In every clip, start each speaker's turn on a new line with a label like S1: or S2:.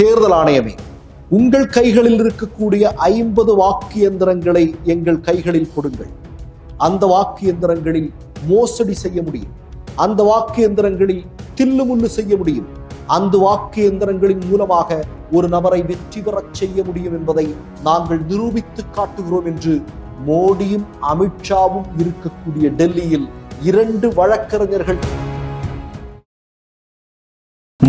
S1: தேர்தல் ஆணையமே உங்கள் கைகளில் இருக்கக்கூடிய ஐம்பது வாக்கு எந்திரங்களை எங்கள் கைகளில் கொடுங்கள். அந்த வாக்கு எந்திரங்களில் மோசடி செய்ய முடியும். அந்த வாக்கு எந்திரங்களில் தில்லுமுள்ளு செய்ய முடியும். அந்த வாக்கு எந்திரங்களின் மூலமாக ஒரு நபரை வெற்றி பெறச் செய்ய முடியும் என்பதை நாங்கள் நிரூபித்து காட்டுகிறோம் என்று மோடியும் அமித்ஷாவும் இருக்கக்கூடிய டெல்லியில் இரண்டு வழக்கறிஞர்கள்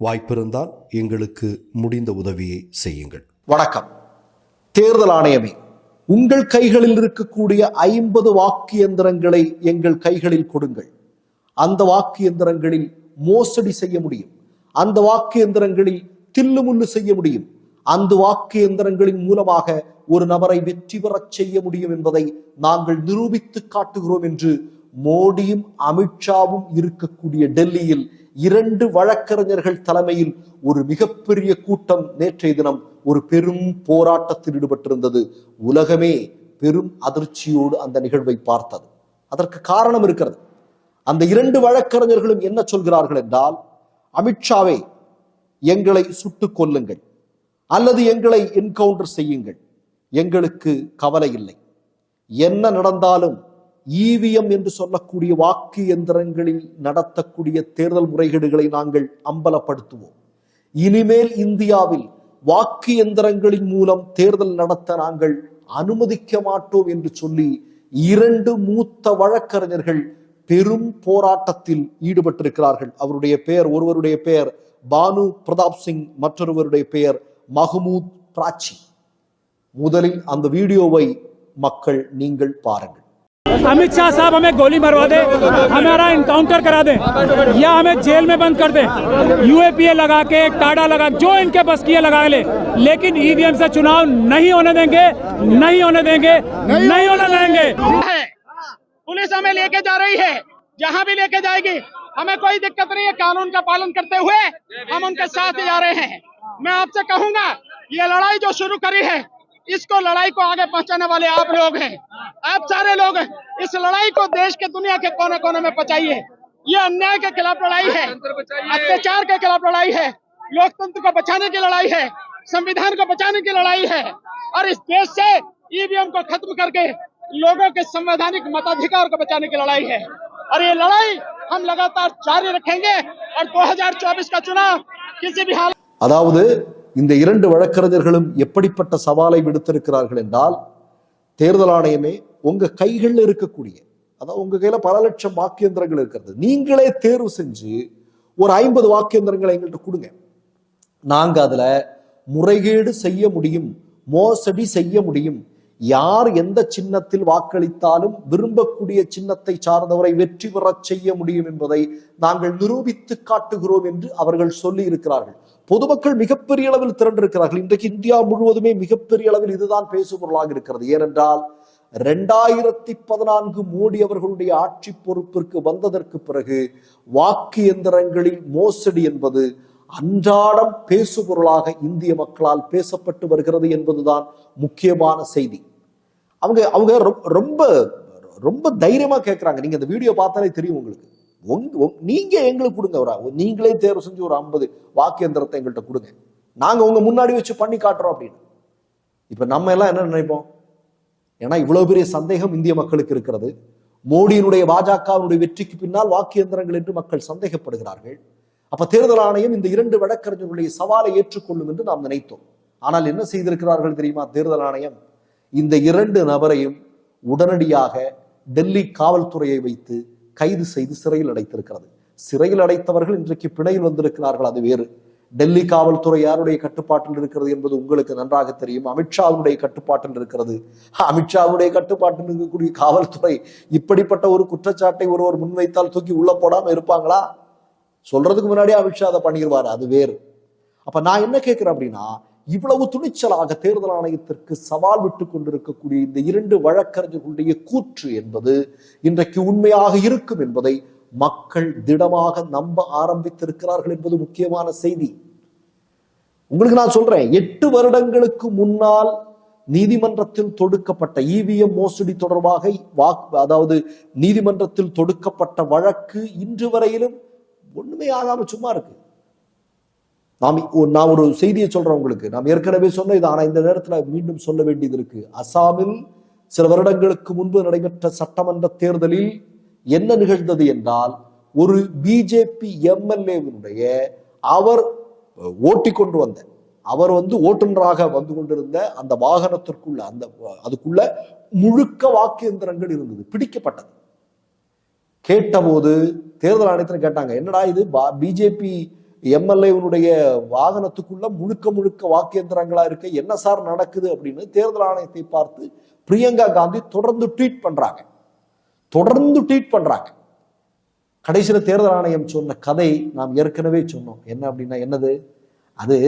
S2: வாய்ப்பிருந்தால் எங்களுக்கு முடிந்த உதவியை செய்யுங்கள்.
S1: வணக்கம். தேர்தல் ஆணையமே உங்கள் கைகளில் இருக்கக்கூடிய ஐம்பது வாக்கு எந்திரங்களை எங்கள் கைகளில் கொடுங்கள். அந்த வாக்கு எந்திரங்களில் மோசடி செய்ய முடியும். அந்த வாக்கு எந்திரங்களில் தில்லுமுள்ளு செய்ய முடியும். அந்த வாக்கு எந்திரங்களின் மூலமாக ஒரு நபரை வெற்றி பெறச் செய்ய முடியும் என்பதை நாங்கள் நிரூபித்து காட்டுகிறோம் என்று மோடியும் அமித்ஷாவும் இருக்கக்கூடிய டெல்லியில் இரண்டு வழக்கறிஞர்கள் தலைமையில் ஒரு மிகப்பெரிய கூட்டம் நேற்றைய தினம் ஒரு பெரும் போராட்டத்தில் ஈடுபட்டிருந்தது. உலகமே பெரும் அதிர்ச்சியோடு அந்த நிகழ்வை பார்த்தது. அதற்கு காரணம் இருக்கிறது. அந்த இரண்டு வழக்கறிஞர்களும் என்ன சொல்கிறார்கள் என்றால் அமித்ஷாவே எங்களை சுட்டுக் கொல்லுங்கள். அல்லது எங்களை என்கவுண்டர் செய்யுங்கள். எங்களுக்கு கவலை இல்லை. என்ன நடந்தாலும் ஈவிஎம் என்று சொல்லக்கூடிய வாக்கு எந்திரங்களில் நடத்தக்கூடிய தேர்தல் முறைகேடுகளை நாங்கள் அம்பலப்படுத்துவோம். இனிமேல் இந்தியாவில் வாக்கு எந்திரங்களின் மூலம் தேர்தல் நடத்த நாங்கள் அனுமதிக்க மாட்டோம் என்று சொல்லி இரண்டு மூத்த வழக்கறிஞர்கள் பெரும் போராட்டத்தில் ஈடுபட்டிருக்கிறார்கள். அவருடைய பெயர் ஒருவருடைய பெயர் பானு பிரதாப் சிங் மற்றொருவருடைய பெயர் மஹமூத் பிராச்சி. முதலில் அந்த வீடியோவை மக்கள் நீங்கள் பாருங்கள்.
S3: अमित शाह साहब हमें गोली मरवा दे हमारा इनकाउंटर करा दे, या हमें जेल में बंद कर दे। यूएपीए लगा के, टाडा लगा, जो इनके बस की है लगा ले, लेकिन ईवीएम से चुनाव नहीं होने देंगे, नहीं होने देंगे, नहीं होने देंगे।
S4: पुलिस हमें लेके जा रही है, जहाँ भी लेके जाएगी। हमें कोई दिक्कत नहीं है, कानून का पालन करते हुए हम उनके साथ जा रहे हैं। मैं आपसे कहूँगा, ये लड़ाई जो शुरू करी है इसको लड़ाई को आगे पहुँचाने वाले आप लोग हैं। आप सारे लोग हैं। इस लड़ाई को देश के दुनिया के कोने कोने में पहुंचाइए ये अन्याय के खिलाफ लड़ाई है। अत्याचार के खिलाफ लड़ाई है। लोकतंत्र को बचाने की लड़ाई है। संविधान को बचाने की लड़ाई है। और इस देश से ईवीएम को खत्म करके लोगों के संवैधानिक मताधिकार को बचाने की लड़ाई है। और ये लड़ाई हम लगातार जारी रखेंगे। और 2024 का चुनाव किसी भी हाल
S1: இந்த இரண்டு வழக்கறிஞர்களும் எப்படிப்பட்ட சவாலை விடுத்திருக்கிறார்கள் என்றால் தேர்தல் ஆணையமே உங்க கைகளில் இருக்கக்கூடிய அதாவது உங்க கையில பல லட்சம் வாக்கியந்திரங்கள் இருக்கிறது நீங்களே தேர்வு செஞ்சு ஒரு ஐம்பது வாக்கியந்திரங்களை எங்கள்கிட்ட கொடுங்க. நாங்க அதுல முறைகேடு செய்ய முடியும் மோசடி செய்ய முடியும். யார் எந்த சின்னத்தில் வாக்களித்தாலும் விரும்பக்கூடிய சின்னத்தை சார்ந்தவரை வெற்றி பெறச் செய்ய முடியும் என்பதை நாங்கள் நிரூபித்து காட்டுகிறோம் என்று அவர்கள் சொல்லி இருக்கிறார்கள் பொதுமக்கள் மிகப்பெரிய அளவில் திரண்டிருக்கிறார்கள். இன்றைக்கு இந்தியா முழுவதுமே மிகப்பெரிய அளவில் இதுதான் பேசுபொருளாக இருக்கிறது. ஏனென்றால் ரெண்டாயிரத்தி பதினான்கு மோடி அவர்களுடைய ஆட்சி பொறுப்பிற்கு வந்ததற்கு பிறகு வாக்கு எந்திரங்களில் மோசடி என்பது அன்றாடம் பேசுபொருளாக இந்திய மக்களால் பேசப்பட்டு வருகிறது என்பதுதான் முக்கியமான செய்தி. அவங்க அவங்க ரொ- ரொம்ப ரொம்ப தைரியமா கேட்கிறாங்க நீங்க இந்த வீடியோ பார்த்தாலே தெரியும் உங்களுக்கு. உங்க நீங்க எங்களுக்கு கொடுங்க ஒரு ஒரு நீங்களே தேர்வு செஞ்சு ஒரு ஐம்பது வாக்கு எந்திரத்தை எங்கள்கிட்ட கொடுங்க. நாங்க உங்க முன்னாடி வச்சு பண்ணி காட்டுறோம் அப்படின்னு. இப்ப நம்ம எல்லாம் என்ன நினைப்போம்? ஏன்னா இவ்வளவு பெரிய சந்தேகம் இந்திய மக்களுக்கு இருக்கிறது. மோடியினுடைய பாஜகவினுடைய வெற்றிக்கு பின்னால் வாக்கு எந்திரங்கள் என்று மக்கள் சந்தேகப்படுகிறார்கள். அப்ப தேர்தல் ஆணையம் இந்த இரண்டு வழக்கறிஞர்களுடைய சவாலை ஏற்றுக்கொள்ளும் என்று நாம் நினைத்தோம். ஆனால் என்ன செய்திருக்கிறார்கள் தெரியுமா? தேர்தல் ஆணையம் இந்த இரண்டு நபரையும் உடனடியாக டெல்லி காவல்துறையை வைத்து கைது செய்து சிறையில் அடைத்திருக்கிறது. சிறையில் அடைத்தவர்கள் இன்றைக்கு பிணையில் வந்திருக்கிறார்கள் அது வேறு. டெல்லி காவல்துறை யாருடைய கட்டுப்பாட்டில் இருக்கிறது என்பது உங்களுக்கு நன்றாக தெரியும். அமித்ஷாவுடைய கட்டுப்பாட்டில் இருக்கிறது. அமித்ஷாவுடைய கட்டுப்பாட்டில் இருக்கக்கூடிய காவல்துறை இப்படிப்பட்ட ஒரு குற்றச்சாட்டை ஒருவர் முன்வைத்தால் தூக்கி உள்ள போடாம இருப்பாங்களா? சொல்றதுக்கு முன்னாடியே அமித்ஷா அதை பண்ணிடுவார் அது வேறு. அப்ப நான் என்ன கேட்கிறேன் அப்படின்னா இவ்வளவு துணிச்சலாக தேர்தல் ஆணையத்திற்கு சவால் விட்டு கொண்டிருக்கக்கூடிய இந்த இரண்டு வழக்கறிஞர்களுடைய கூற்று என்பது இன்றைக்கு உண்மையாக இருக்கும் என்பதை மக்கள் திடமாக நம்ப ஆரம்பித்திருக்கிறார்கள் என்பது முக்கியமான செய்தி. உங்களுக்கு நான் சொல்றேன் எட்டு வருடங்களுக்கு முன்னால் நீதிமன்றத்தில் தொடுக்கப்பட்ட இவிஎம் மோசடி தொடர்பாக வாக்கு அதாவது நீதிமன்றத்தில் தொடுக்கப்பட்ட வழக்கு இன்று வரையிலும் ஒண்ணுமே ஆகாம சும்மா இருக்கு. நாம் நான் ஒரு செய்தியை சொல்றேன் உங்களுக்கு. நாம் ஏற்கனவே சொன்ன இது ஆனா இந்த நேரத்துல மீண்டும் சொல்ல வேண்டியது இருக்கு. அசாமில் சில வருடங்களுக்கு முன்பு நடைபெற்ற சட்டமன்ற தேர்தலில் என்ன நிகழ்ந்தது என்றால் ஒரு பிஜேபி எம்எல்ஏவினுடைய அவர் ஓட்டி கொண்டு வந்த அவர் வந்து ஓட்டுநராக வந்து கொண்டிருந்த அந்த வாகனத்திற்குள்ள அந்த அதுக்குள்ள முழுக்க வாக்கு எந்திரங்கள் இருந்தது பிடிக்கப்பட்டது. கேட்டபோது தேர்தல் ஆணையத்தில் கேட்டாங்க என்னடா இது பிஜேபி எம்எல்ஏனுடைய வாகனத்துக்குள்ள முழுக்க முழுக்க வாக்கு எந்திரங்களா என்ன சார் நடக்குது அப்படின்னு தேர்தல் ஆணையத்தை பார்த்து பிரியங்கா காந்தி தொடர்ந்து ட்வீட் பண்றாங்க. தொடர்ந்து ட்வீட் பண்றாங்க. கடைசியில் தேர்தல் ஆணையம் சொன்ன கதை நாம் ஏற்கனவே சொன்னோம். என்ன அப்படின்னா என்னது? அது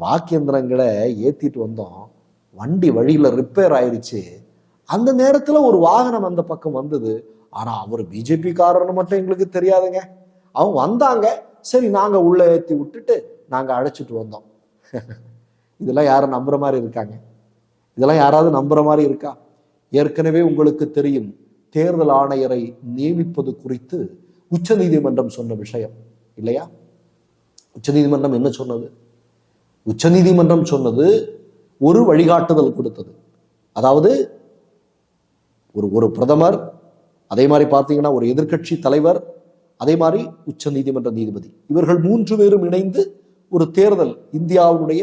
S1: வாக்கியந்திரங்களை ஏத்திட்டு வந்தோம். வண்டி வழியில ரிப்பேர் ஆயிடுச்சு அந்த நேரத்துல ஒரு வாகனம் அந்த பக்கம் வந்தது. ஆனா அவர் பிஜேபி காரன்னு மட்டும் எங்களுக்கு தெரியாதுங்க. அவங்க வந்தாங்க. சரி நாங்க உள்ள ஏற்றி விட்டுட்டு நாங்க அழைச்சிட்டு வந்தோம். இதெல்லாம் யாரும் நம்புற மாதிரி இருக்காங்க. இதெல்லாம் யாராவது நம்புற மாதிரி இருக்கா? ஏற்கனவே உங்களுக்கு தெரியும் தேர்தல் ஆணையரை நியமிப்பது குறித்து உச்சநீதிமன்றம் சொன்ன விஷயம் இல்லையா? உச்ச நீதிமன்றம் என்ன சொன்னது? உச்சநீதிமன்றம் சொன்னது ஒரு வழிகாட்டுதல் கொடுத்தது. அதாவது ஒரு ஒரு பிரதமர் அதே மாதிரி பார்த்தீங்கன்னா ஒரு எதிர்க்கட்சி தலைவர் அதே மாதிரி உச்ச நீதிமன்ற நீதிபதி. இவர்கள் மூன்று பேரும் இணைந்து ஒரு தேர்தல் இந்தியாவுடைய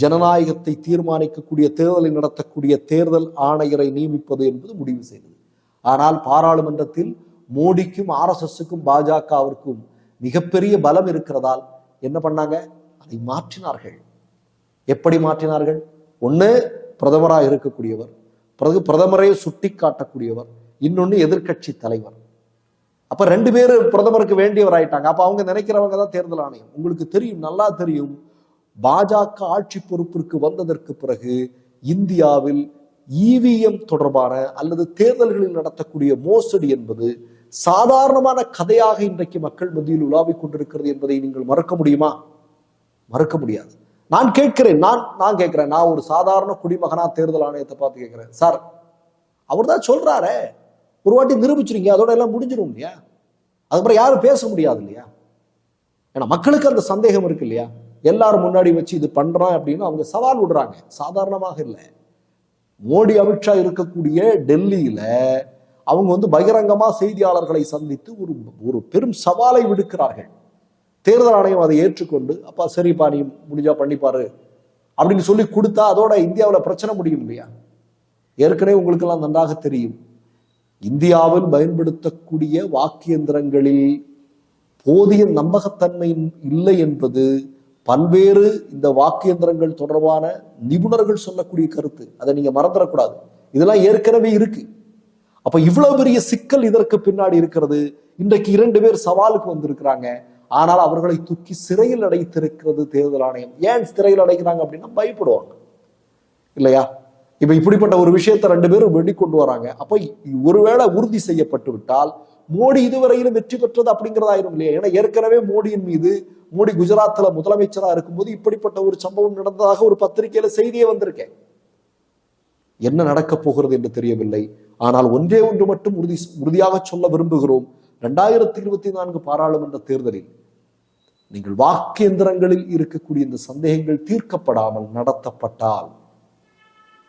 S1: ஜனநாயகத்தை தீர்மானிக்கக்கூடிய தேர்தலை நடத்தக்கூடிய தேர்தல் ஆணையரை நியமிப்பது என்பது முடிவு செய்தது. ஆனால் பாராளுமன்றத்தில் மோடிக்கும் ஆர்எஸ்எஸ்க்கும் பாஜகவிற்கும் மிகப்பெரிய பலம் இருக்கிறதால் என்ன பண்ணாங்க? அதை மாற்றினார்கள். எப்படி மாற்றினார்கள்? ஒண்ணு பிரதமராக இருக்கக்கூடியவர். பிறகு பிரதமரை சுட்டி காட்டக்கூடியவர் இன்னொன்னு எதிர்க்கட்சி தலைவர். அப்ப ரெண்டு பேர் பிரதமருக்கு வேண்டியவர் ஆயிட்டாங்க அப்ப அவங்க நினைக்கிறவங்க தான் தேர்தல் ஆணையம். உங்களுக்கு தெரியும் நல்லா தெரியும். பாஜக ஆட்சி பொறுப்பிற்கு வந்ததற்கு பிறகு இந்தியாவில் இவிஎம் தொடர்பான அல்லது தேர்தல்களில் நடத்தக்கூடிய மோசடி என்பது சாதாரணமான கதையாக இன்றைக்கு மக்கள் மத்தியில் உலாவிக் கொண்டிருக்கிறது என்பதை நீங்கள் மறக்க முடியுமா? மறக்க முடியாது. நான் கேட்கிறேன் நான் நான் கேட்கிறேன். நான் ஒரு சாதாரண குடிமகனா தேர்தல் ஆணையத்தை பார்த்து கேட்கிறேன். சார் அவர் தான் சொல்றாரே. ஒரு வாட்டி நிரூபிச்சிருங்க அதோட எல்லாம் முடிஞ்சிடும் இல்லையா? அதுக்கப்புறம் யாரும் பேச முடியாது இல்லையா? ஏன்னா மக்களுக்கு அந்த சந்தேகம் இருக்கு இல்லையா? எல்லாரும் முன்னாடி வச்சு இது பண்றான் அப்படின்னு அவங்க சவால் விடுறாங்க. சாதாரணமாக இல்லை. மோடி அமித்ஷா இருக்கக்கூடிய டெல்லியில அவங்க வந்து பகிரங்கமா செய்தியாளர்களை சந்தித்து ஒரு ஒரு பெரும் சவாலை விடுக்கிறார்கள். தேர்தல் ஆணையம் அதை ஏற்றுக்கொண்டு அப்பா சரிப்பா நீ முடிஞ்சா பண்ணிப்பாரு அப்படின்னு சொல்லி கொடுத்தா அதோட இந்தியாவில் பிரச்சனை முடியும் இல்லையா? ஏற்கனவே உங்களுக்கெல்லாம் நன்றாக தெரியும். இந்தியாவில் பயன்படுத்தக்கூடிய வாக்கியந்திரங்களில் போதிய நம்பகத்தன்மை இல்லை என்பது பல்வேறு இந்த வாக்கியந்திரங்கள் தொடர்பான நிபுணர்கள் சொல்லக்கூடிய கருத்து. அதை நீங்க மறந்துடக்கூடாது. இதெல்லாம் ஏற்கனவே இருக்கு. அப்ப இவ்வளவு பெரிய சிக்கல் இதற்கு பின்னாடி இருக்கிறது. இன்றைக்கு இரண்டு பேர் சவாலுக்கு வந்திருக்கிறாங்க. ஆனால் அவர்களை தூக்கி சிறையில் அடைத்திருக்கிறது தேர்தல் ஆணையம். ஏன் சிறையில் அடைக்கிறாங்க அப்படின்னா பயப்படுவாங்க. இல்லையா? இப்ப இப்படிப்பட்ட ஒரு விஷயத்தை ரெண்டு பேரும் வெளிக்கொண்டு வராங்க. அப்ப ஒருவேளை உறுதி செய்யப்பட்டு விட்டால் மோடி இதுவரையிலும் வெற்றி பெற்றது அப்படிங்கிறதாயிரும் இல்லையா? ஏன்னா ஏற்கனவே மோடியின் மீது மோடி குஜராத்ல முதலமைச்சரா இருக்கும்போது இப்படிப்பட்ட ஒரு சம்பவம் நடந்ததாக ஒரு பத்திரிகையில செய்தியே வந்திருக்கேன் என்ன நடக்கப் போகிறது என்று தெரியவில்லை. ஆனால் ஒன்றே ஒன்று மட்டும் உறுதி உறுதியாக சொல்ல விரும்புகிறோம். ரெண்டாயிரத்தி இருபத்தி நான்கு பாராளுமன்ற தேர்தலில் நீங்கள் வாக்கு எந்திரங்களில் இருக்கக்கூடிய இந்த சந்தேகங்கள் தீர்க்கப்படாமல் நடத்தப்பட்டால்